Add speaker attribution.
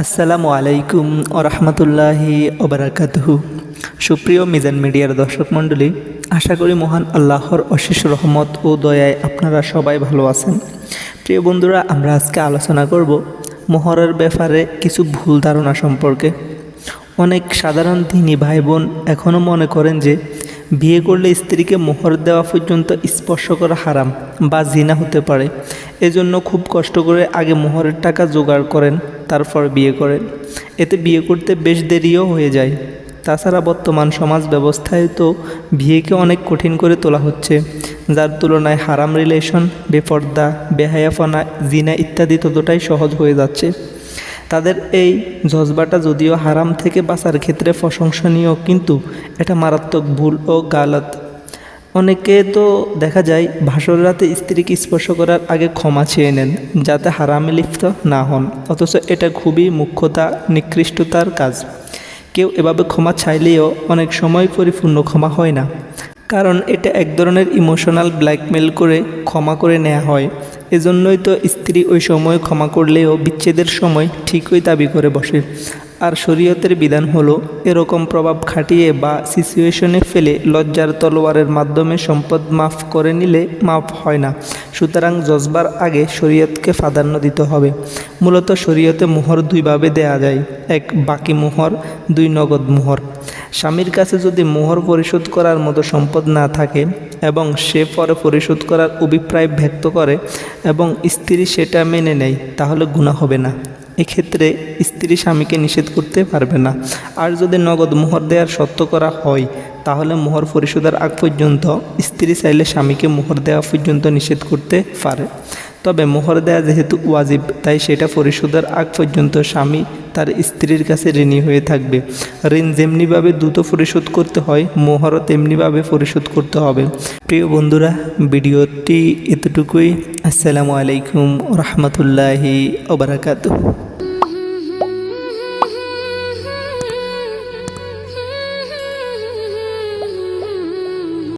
Speaker 1: আসসালামু আলাইকুম ওরহমতুল্লাহি ওবরাকাতহু সুপ্রিয় মিজান মিডিয়ার দর্শক মণ্ডলী, আশা করি মহান আল্লাহর অশেষ রহমত ও দয়ায় আপনারা সবাই ভালো আছেন। প্রিয় বন্ধুরা, আমরা আজকে আলোচনা করব মোহরের ব্যাপারে কিছু ভুল ধারণা সম্পর্কে। অনেক সাধারণ দিনী ভাই বোন এখনও মনে করেন যে, বিয়ে করলে স্ত্রীকে মোহর দেওয়া পর্যন্ত স্পর্শ করা হারাম বা জিনা হতে পারে। এজন্য খুব কষ্ট করে আগে মোহরের টাকা জোগাড় করেন। তারপর বিয়ে করেন এতে বিয়ে করতে বেশ দেরিও হয়ে যায়। তাছাড়া বর্তমান সমাজ ব্যবস্থায় তো বিয়েকে অনেক কঠিন করে তোলা হচ্ছে। যার তুলনায় হারাম রিলেশন, বেপর্দা বেহায়াফানা জিনা ইত্যাদি ততটাই সহজ হয়ে যাচ্ছে। তাদের এই জজবাটা যদিও হারাম থেকে বাঁচার ক্ষেত্রে প্রশংসনীয়, কিন্তু এটা মারাত্মক ভুল ও গালত। অনেকে তো দেখা যায় ভাসর রাতে স্ত্রীকে স্পর্শ করার আগে ক্ষমা চেয়ে নেন, যাতে হারামে লিপ্ত না হন। অথচ এটা খুবই মুখ্যতা নিকৃষ্টতার কাজ। কেউ এভাবে ক্ষমা চাইলেও অনেক সময় পরিপূর্ণ ক্ষমা হয় না। কারণ এটা এক ধরনের ইমোশনাল ব্ল্যাকমেল করে ক্ষমা করে নেওয়া হয়। এজন্যই তো স্ত্রী ওই সময় ক্ষমা করলেও বিচ্ছেদের সময় ঠিকই দাবি করে বসে। আর শরীয়তের বিধান হলো, এরকম প্রভাব খাটিয়ে বা সিচুয়েশনে ফেলে লজ্জার তলোয়ারের মাধ্যমে সম্পদ মাফ করে নিলে মাফ হয় না। সুতরাং জজবার আগে শরীয়তকে প্রাধান্য দিতে হবে। মূলত শরীয়তে মোহর দুইভাবে দেয়া যায়। এক, বাকি মোহর, দুই, নগদ মোহর। স্বামীর কাছে যদি মোহর পরিশোধ করার মতো সম্পদ না থাকে এবং সে পরে পরিশোধ করার অভিপ্রায় ব্যক্ত করে এবং স্ত্রী সেটা মেনে নেয়, তাহলে গুণা হবে না। এক্ষেত্রে স্ত্রী স্বামীকে নিষেধ করতে পারবে না। আর যদি নগদ মোহর দেওয়ার সত্য করা হয়, তাহলে মোহর পরিশোধের আগ পর্যন্ত স্ত্রী চাইলে স্বামীকে মোহর দেওয়া পর্যন্ত নিষেধ করতে পারে। তবে মোহর দেওয়া যেহেতু ওয়াজিব, তাই সেটা পরিশোধের আগ পর্যন্ত স্বামী তার স্ত্রীর কাছে ঋণী হয়ে থাকবে। ঋণ যেমনিভাবে দ্রুত পরিশোধ করতে হয়, মোহরও তেমনিভাবে পরিশোধ করতে হবে। প্রিয় বন্ধুরা, ভিডিওটি এতটুকুই। আসসালামু আলাইকুম রহমতুল্লাহি ওবরাকাতুহ